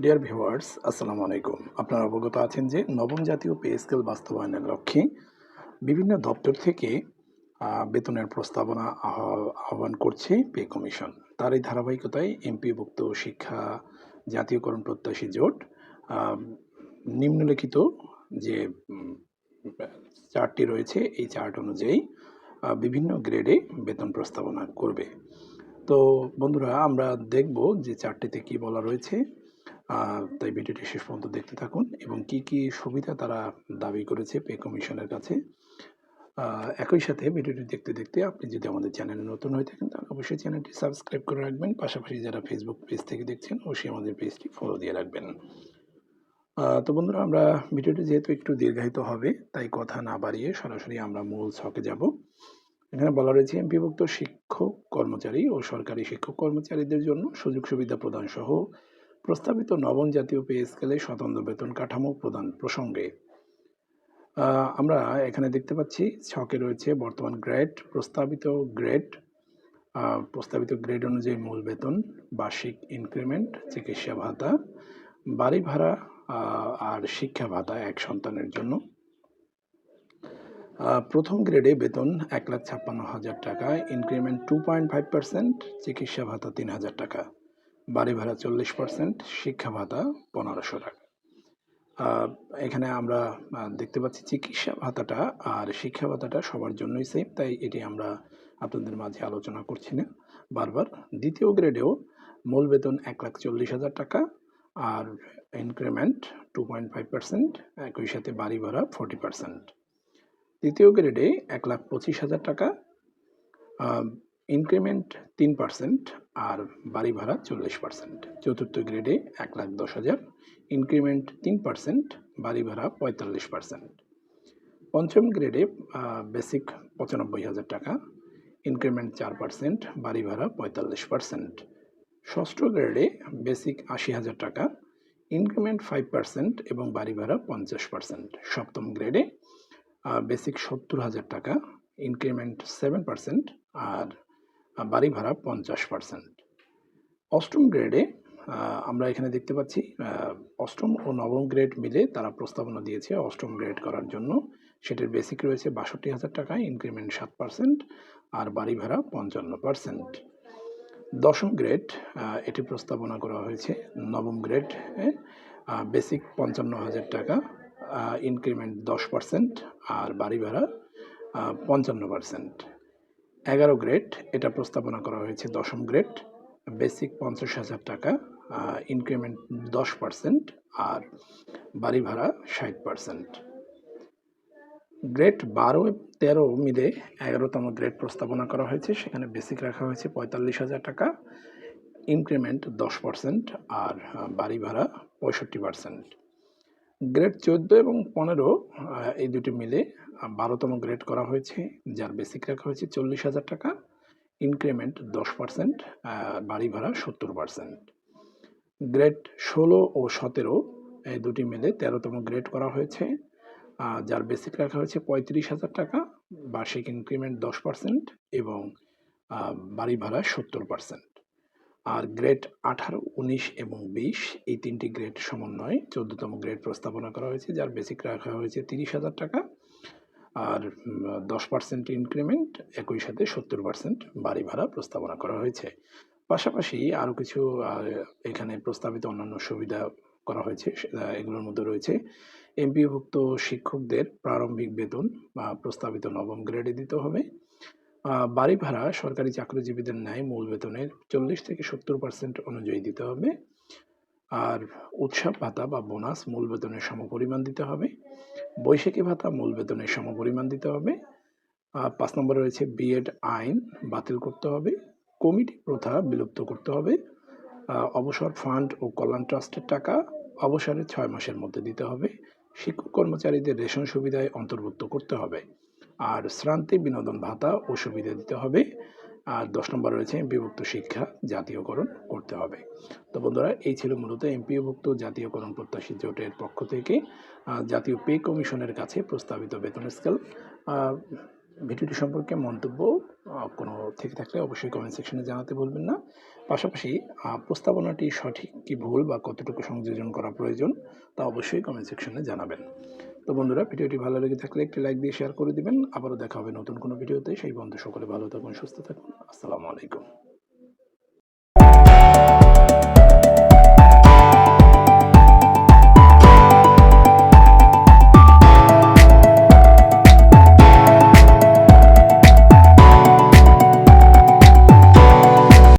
Dear viewers আসসালামু আলাইকুম। আপনারা অবগত আছেন যে নবম জাতীয় পে স্কেল বাস্তবায়নের লক্ষ্যে বিভিন্ন দপ্তর থেকে বেতনের প্রস্তাবনা আহ- আহ্বান করছে পে কমিশন। তার এই ধারাবাহিকতায় এমপিভুক্ত শিক্ষা, জাতীয়করণ প্রত্যাশী জোট নিম্নলিখিত যে চার্টটি রয়েছে এই চার্ট অনুযায়ী বিভিন্ন গ্রেডে বেতন প্রস্তাবনা করবে। তো বন্ধুরা, আমরা দেখব যে চারটিতে কি বলা রয়েছে। তাই ভিডিওটি শেষ পর্যন্ত দেখতে থাকুন এবং কি কি সুবিধা তারা দাবি করেছে পে কমিশনের কাছে। একই সাথে ভিডিওটি দেখতে দেখতে আপনি যদি আমাদের চ্যানেলে নতুন হয়ে থাকেন, তাহলে অবশ্যই চ্যানেলটি সাবস্ক্রাইব করে রাখবেন। পাশাপাশি যারা ফেসবুক পেজ থেকে দেখছেন, অবশ্যই আমাদের পেজটি ফলো দিয়ে রাখবেন। তো বন্ধুরা, আমরা ভিডিওটি যেহেতু একটু দীর্ঘায়িত হবে, তাই কথা না বাড়িয়ে সরাসরি আমরা মূল ছকে যাব। এখানে বলা রয়েছে এমপিভুক্ত শিক্ষক কর্মচারী ও সরকারি শিক্ষক কর্মচারীদের জন্য সুযোগ সুবিধা প্রদান সহ প্রস্তাবিত নবম জাতীয় পে স্কেলে স্বতন্ত্র বেতন কাঠামো প্রদান প্রসঙ্গে। আমরা এখানে দেখতে পাচ্ছি, ছকে রয়েছে বর্তমান গ্রেড, প্রস্তাবিত গ্রেড প্রস্তাবিত গ্রেড অনুযায়ী মূল বেতন, বার্ষিক ইনক্রিমেন্ট, চিকিৎসা ভাতা, বাড়ি ভাড়া আর শিক্ষা ভাতা এক সন্তানের জন্য। প্রথম গ্রেডে বেতন এক লাখ ছাপ্পান্ন হাজার টাকা, increment two point five percent, চিকিৎসা ভাতা তিন হাজার টাকা। বাড়ি ভাড়া চল্লিশ পার্সেন্ট শিক্ষা ভাতা পনেরোশো টাকা। এখানে আমরা দেখতে পাচ্ছি চিকিৎসা ভাতাটা আর শিক্ষা ভাতাটা সবার জন্যই সেম তাই এটি আমরা আপনাদের মাঝে আলোচনা করছি না। বারবার, দ্বিতীয় গ্রেডেও মূল বেতন এক লাখ চল্লিশ হাজার টাকা আর increment two point five percent একই সাথে বাড়ি ভাড়া ফোর্টি পার্সেন্ট তৃতীয় গ্রেডে এক লাখ পঁচিশ হাজার টাকা ইনক্রিমেন্ট তিন পার্সেন্ট আর বাড়ি ভাড়া চল্লিশ পার্সেন্ট চতুর্থ গ্রেডে এক লাখ দশ হাজার। ইনক্রিমেন্ট তিন পার্সেন্ট বাড়ি ভাড়া পঁয়তাল্লিশ পার্সেন্ট পঞ্চম গ্রেডে বেসিক পঁচানব্বই হাজার টাকা। ইনক্রিমেন্ট চার পার্সেন্ট বাড়ি ভাড়া পঁয়তাল্লিশ পার্সেন্ট ষষ্ঠ গ্রেডে বেসিক আশি হাজার টাকা। ইনক্রিমেন্ট ফাইভ পার্সেন্ট এবং বাড়ি ভাড়া পঞ্চাশ পার্সেন্ট সপ্তম গ্রেডে বেসিক সত্তর হাজার টাকা। ইনক্রিমেন্ট সেভেন পার্সেন্ট আর বাড়ি ভাড়া পঞ্চাশ পার্সেন্ট অষ্টম গ্রেডে আমরা এখানে দেখতে পাচ্ছি অষ্টম ও নবম গ্রেড মিলে তারা প্রস্তাবনা দিয়েছে অষ্টম গ্রেড করার জন্য। সেটার বেসিক রয়েছে বাষট্টি হাজার টাকা ইনক্রিমেন্ট সাত পার্সেন্ট আর বাড়ি ভাড়া পঞ্চান্ন পার্সেন্ট দশম গ্রেড এটি প্রস্তাবনা করা হয়েছে নবম গ্রেড বেসিক পঞ্চান্ন হাজার টাকা ইনক্রিমেন্ট দশ পার্সেন্ট আর বাড়ি ভাড়া পঞ্চান্ন পার্সেন্ট এগারো গ্রেড, এটা প্রস্তাবনা করা হয়েছে দশম গ্রেড, বেসিক পঞ্চাশ হাজার টাকা ইনক্রিমেন্ট দশ পার্সেন্ট আর বাড়ি ভাড়া ষাট পার্সেন্ট গ্রেড বারো তেরো মিলে এগারোতম গ্রেড প্রস্তাবনা করা হয়েছে, সেখানে বেসিক রাখা হয়েছে পঁয়তাল্লিশ হাজার টাকা ইনক্রিমেন্ট দশ পার্সেন্ট আর বাড়ি ভাড়া পঁয়ষট্টি পার্সেন্ট গ্রেড চোদ্দ এবং পনেরো এই দুটি মিলে বারোতম গ্রেড করা হয়েছে, যার বেসিক রাখা হয়েছে চল্লিশ হাজার টাকা। ইনক্রিমেন্ট দশ পার্সেন্ট বাড়ি ভাড়া সত্তর পার্সেন্ট গ্রেড ষোলো ও সতেরো, এই দুটি মিলে তেরোতম গ্রেড করা হয়েছে যার বেসিক রাখা হয়েছে পঁয়ত্রিশ হাজার টাকা। বার্ষিক ইনক্রিমেন্ট দশ পার্সেন্ট এবং বাড়ি ভাড়া সত্তর পার্সেন্ট আর গ্রেড আঠারো, উনিশ এবং বিশ এই তিনটি গ্রেড সমন্বয়ে চোদ্দতম গ্রেড প্রস্তাবনা করা হয়েছে, যার বেসিক রাখা হয়েছে তিরিশ হাজার টাকা। আর দশ পার্সেন্ট ইনক্রিমেন্ট একই সাথে সত্তর পার্সেন্ট বাড়ি ভাড়া প্রস্তাবনা করা হয়েছে। পাশাপাশি আরও কিছু এখানে প্রস্তাবিত অন্যান্য সুবিধা করা হয়েছে এগুলোর মধ্যে রয়েছে। এমপিভুক্ত শিক্ষকদের প্রারম্ভিক বেতন বা প্রস্তাবিত নবম গ্রেডে দিতে হবে। বাড়ি ভাড়া সরকারি চাকরিজীবীদের ন্যায় মূল বেতনের চল্লিশ থেকে সত্তর পার্সেন্ট অনুযায়ী দিতে হবে। আর উৎসব ভাতা বা বোনাস মূল বেতনের সমপরিমাণ দিতে হবে। বৈশাখী ভাতা মূল বেতনের সমপরিমাণ দিতে হবে। পাঁচ নম্বরে রয়েছে বিএড আইন বাতিল করতে হবে। কমিটি প্রথা বিলুপ্ত করতে হবে। অবসর ফান্ড ও কল্যাণ ট্রাস্টের টাকা অবসরের ছয় মাসের মধ্যে দিতে হবে। শিক্ষক কর্মচারীদের রেশন সুবিধায় অন্তর্ভুক্ত করতে হবে। আর শ্রান্তি বিনোদন ভাতা ও সুবিধা দিতে হবে। আর দশ নম্বর রয়েছে বিভক্ত শিক্ষা, জাতীয়করণ করতে হবে। তো বন্ধুরা, এই ছিল মূলত এমপিওভুক্ত জাতীয়করণ প্রত্যাশী জোটের পক্ষ থেকে। জাতীয় পে কমিশনের কাছে প্রস্তাবিত বেতন স্কেল। ভিডিওটি সম্পর্কে মন্তব্য কোনো থেকে থাকলে অবশ্যই কমেন্ট সেকশনে জানাতে ভুলবেন না। পাশাপাশি প্রস্তাবনাটি সঠিক কি ভুল বা কতটুকু সংযোজন করা প্রয়োজন তা অবশ্যই কমেন্ট সেকশনে জানাবেন। তো বন্ধুরা, ভিডিওটি ভালো লেগে থাকলে একটি লাইক দিয়ে শেয়ার করে দিবেন। আবারও দেখা হবে নতুন কোনো ভিডিওতে। সেই বন্ধু সকলে ভালো থাকুন, সুস্থ থাকুন। আসসালামু আলাইকুম।